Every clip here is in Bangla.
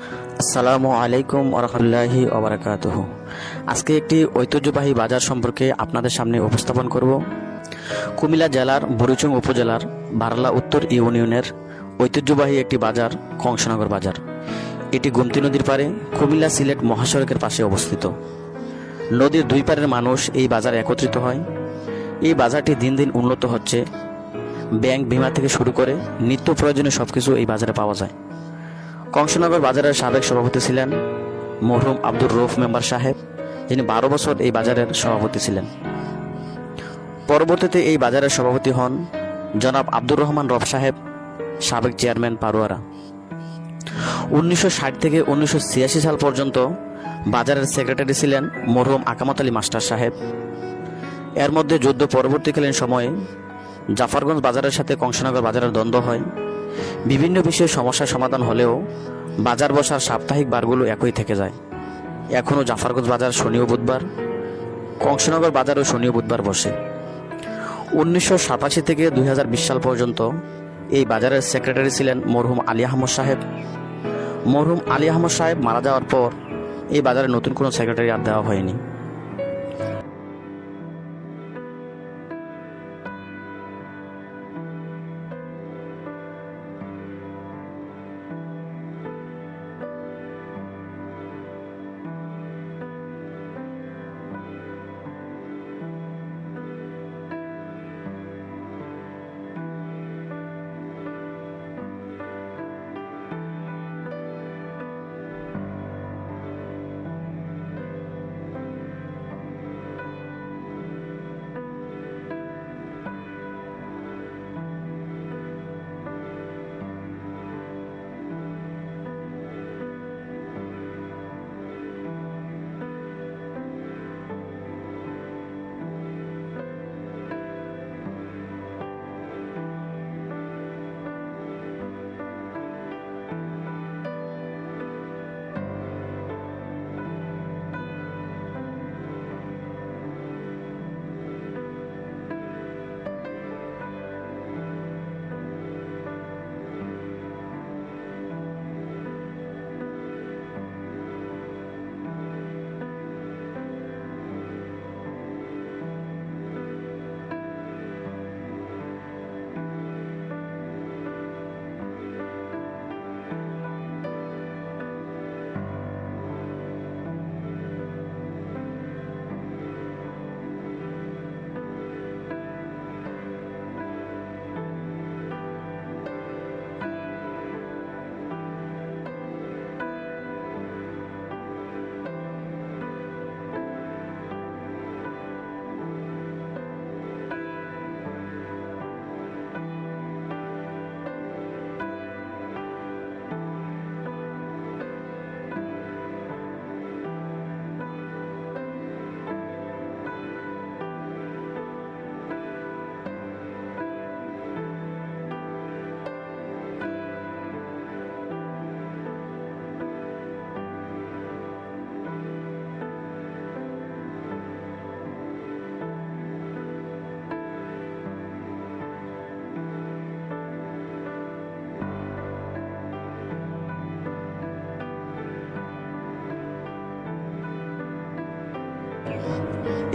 আসসালামু আলাইকুম আরহামুল্লাহি ওবরাকাতুহ। আজকে একটি ঐতিহ্যবাহী বাজার সম্পর্কে আপনাদের সামনে উপস্থাপন করব। কুমিল্লা জেলার বরুচুং উপজেলার বারলা উত্তর ইউনিয়নের ঐতিহ্যবাহী একটি বাজার, কংসনগর বাজার। এটি গুমতি নদীর পারে কুমিল্লা সিলেট মহাসড়কের পাশে অবস্থিত। নদীর দুই পারের মানুষ এই বাজারে একত্রিত হয়। এই বাজারটি দিন দিন উন্নত হচ্ছে। ব্যাংক বিমা থেকে শুরু করে নিত্য প্রয়োজনীয় সবকিছু এই বাজারে পাওয়া যায়। কংসনগর বাজারের সাবেক সভাপতি ছিলেন মরহুম আব্দুর রৌফ মেম্বার সাহেব, যিনি বারো বছর এই বাজারের সভাপতি ছিলেন। পরবর্তীতে এই বাজারের সভাপতি হন জনাব আব্দুর রহমান রফ সাহেব, সাবেক চেয়ারম্যান পারুয়ারা। উনিশশো ষাট থেকে উনিশশো ছিয়াশি সাল পর্যন্ত বাজারের সেক্রেটারি ছিলেন মরহুম আকামত আলী মাস্টার সাহেব। এর মধ্যে যুদ্ধ পরবর্তীকালীন সময়ে জাফারগঞ্জ বাজারের সাথে কংসনগর বাজারের দ্বন্দ্ব হয়। বিভিন্ন বিষয়ে সমস্যার সমাধান হলেও বাজার বসার সাপ্তাহিক বারগুলো একই থেকে যায়। এখনও জাফরগঞ্জ বাজার শনি ও বুধবার, কংসনগর বাজারও শনি ও বুধবার বসে। উনিশশো সাতাশি থেকে দুই হাজার বিশ সাল পর্যন্ত এই বাজারের সেক্রেটারি ছিলেন মরহুম আলী আহমদ সাহেব। মরহুম আলী আহমদ সাহেব মারা যাওয়ার পর এই বাজারে নতুন কোনো সেক্রেটারি আর দেওয়া হয়নি।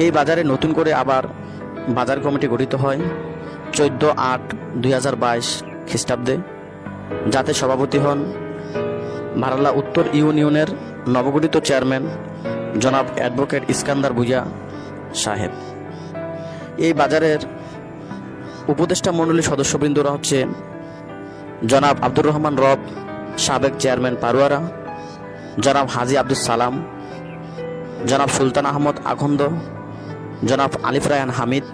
এই বাজারে নতুন করে আবার বাজার কমিটি গঠিত হয় চোদ্দ আট দুই হাজার বাইশ খ্রিস্টাব্দে। যাতে সভাপতি হন ভারালা উত্তর ইউনিয়নের নবগঠিত চেয়ারম্যান জনাব অ্যাডভোকেট ইস্কান্দার বুজা সাহেব। এই বাজারের উপদেষ্টা মণ্ডলীর সদস্যবৃন্দরা হচ্ছে জনাব আব্দুর রহমান রব, সাবেক চেয়ারম্যান পারুয়ারা, জনাব হাজি আব্দুল সালাম জনাব সুলতান আহমদ আখন্দ জনাব আলিফ রায়ান হামিদ,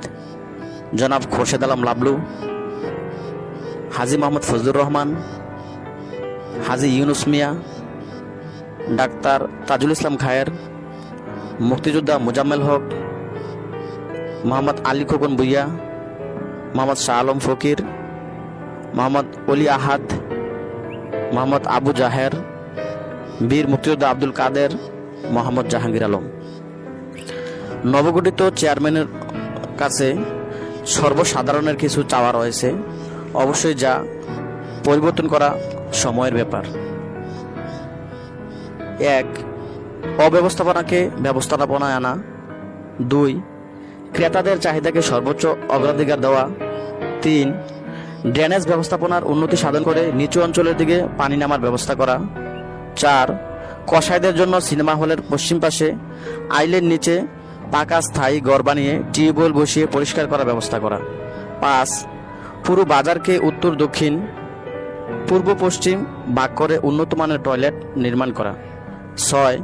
জনাব খোরশেদ আলম লাবলু, হাজি মোহাম্মদ ফজলুর রহমান, হাজি ইউনুস মিয়া, ডাক্তার তাজুল ইসলাম খায়ের মুক্তিযোদ্ধা মুজাম্মেল হক, মোহাম্মদ আলী খোকন ভুইয়া, মোহাম্মদ শাহ আলম ফকির, মোহাম্মদ অলি আহাদ, মোহাম্মদ আবু জাহের, বীর মুক্তিযোদ্ধা আব্দুল কাদের মোহাম্মদ জাহাঙ্গীর আলম। নবগঠিত চেয়ারম্যানের কাছে সর্বসাধারণের কিছু চাওয়া রয়েছে। অবশ্যই যা পরিবর্তন করা সময়ের ব্যাপার। এক, অব্যবস্থাপনাকে ব্যবস্থাপনায় আনা। দুই, ক্রেতাদের চাহিদাকে সর্বোচ্চ অগ্রাধিকার দেওয়া। তিন, ড্রেনেজ ব্যবস্থাপনার উন্নতি সাধন করে নিচু অঞ্চলের দিকে পানি নামার ব্যবস্থা করা। চার কসাইদের জন্য সিনেমা হলের পশ্চিম পাশে, আইলের নিচে পাকা স্থায়ী ঘর বানিয়ে টিউবওয়েল বসিয়ে পরিষ্কার করার ব্যবস্থা করা। পাঁচ, পুরো বাজারকে উত্তর দক্ষিণ, পূর্ব পশ্চিম ভাগ করে উন্নত মানের টয়লেট নির্মাণ করা। ছয়,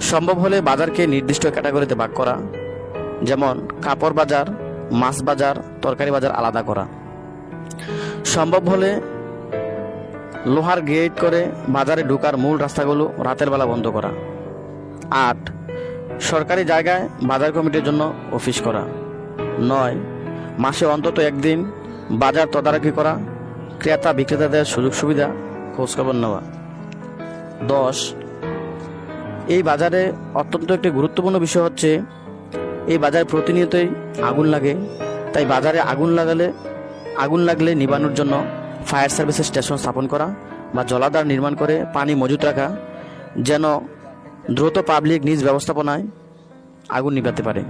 সম্ভব হলে বাজারকে নির্দিষ্ট ক্যাটাগরিতে ভাগ করা। যেমন কাপড় বাজার, মাছ বাজার, তরকারি বাজার আলাদা করা। সম্ভব হলে লোহার গেট করে বাজারে ঢোকার মূল রাস্তাগুলো রাতের বেলা বন্ধ করা। আট, সরকারি জায়গায় বাজার কমিটির জন্য অফিস করা। নয়, মাসে অন্তত একদিন বাজার তদারকি করা, ক্রেতা বিক্রেতাদের সুযোগ সুবিধা, খোঁজখবর নেওয়া। দশ, এই বাজারে অত্যন্ত একটি গুরুত্বপূর্ণ বিষয় হচ্ছে, এই বাজারে প্রতিনিয়তই আগুন লাগে, তাই বাজারে আগুন লাগালে, আগুন লাগলে নিবানোর জন্য ফায়ার সার্ভিসের স্টেশন স্থাপন করা বা জলাধার নির্মাণ করে পানি মজুত রাখা, যেন দ্রুত পাবলিক নিজ ব্যবস্থাপনায় আগুন নিভাতে পারে।